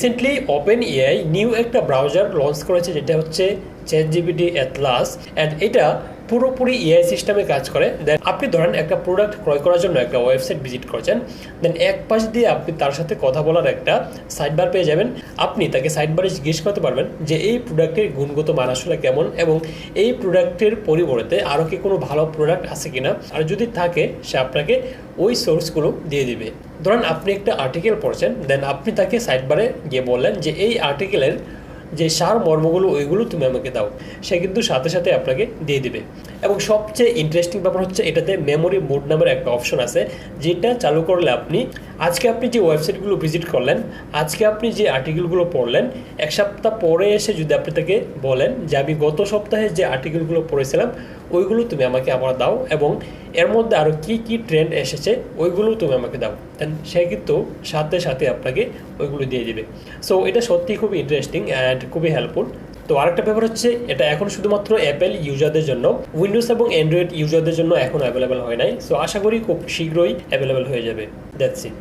Recently OpenAI new একটা browser launch করেছে, যেটা হচ্ছে চ্যাট জিবিটি অ্যাটলাস অ্যান্ড এটা পুরোপুরি এআই সিস্টেমে কাজ করে দেন আপনি ধরেন একটা প্রোডাক্ট ক্রয় করার জন্য একটা ওয়েবসাইট ভিজিট করছেন দেন এক পাশ দিয়ে আপনি তার সাথে কথা বলার একটা সাইড বার পেয়ে যাবেন। আপনি তাকে সাইড বারে জিজ্ঞেস করতে পারবেন যে, এই প্রোডাক্টের গুণগত মান আসলে কেমন এবং এই প্রোডাক্টের পরিবর্তে আরও কি কোনো ভালো প্রোডাক্ট আছে কিনা? আর যদি থাকে, সে আপনাকে ওই সোর্সগুলো দিয়ে দিবে। ধরেন আপনি একটা আর্টিকেল পড়ছেন দেন আপনি তাকে সাইড বারে গিয়ে বললেন যে, এই আর্টিকেলের যে সার, মর্মগুলো, ওইগুলো তুমি আমাকে দাও। সে কিন্তু সাথে সাথে আপনাকে দিয়ে দিবে। এবং সবচেয়ে ইন্টারেস্টিং ব্যাপার হচ্ছে এটাতে মেমোরি মোড নামের একটা অপশন আছে, যেটা চালু করলে আপনি আজকে আপনি যে ওয়েবসাইটগুলো ভিজিট করলেন, আজকে আপনি যে আর্টিকেলগুলো পড়লেন, এক সপ্তাহ পরে এসে যদি আপনি তাকে বলেন যে আমি গত সপ্তাহে যে আর্টিকেলগুলো পড়েছিলাম, ওইগুলো তুমি আমাকে আবার দাও এবং এর মধ্যে আরও কি কি ট্রেন্ড এসেছে, ওইগুলো তুমি আমাকে দাও। দেন সে কিন্তু সাথে সাথে আপনাকে ওইগুলো দিয়ে দেবে। সো এটা সত্যি খুবই ইন্টারেস্টিং অ্যান্ড খুবই হেল্পফুল তো আরেকটা ব্যাপার হচ্ছে, এটা এখন শুধুমাত্র অ্যাপেল ইউজারদের জন্য উইন্ডোজ এবং অ্যান্ড্রয়েড ইউজারদের জন্য এখন অ্যাভেলেবেল হয় নাই। সো আশা করি খুব শীঘ্রই অ্যাভেলেবেল হয়ে যাবে। That's it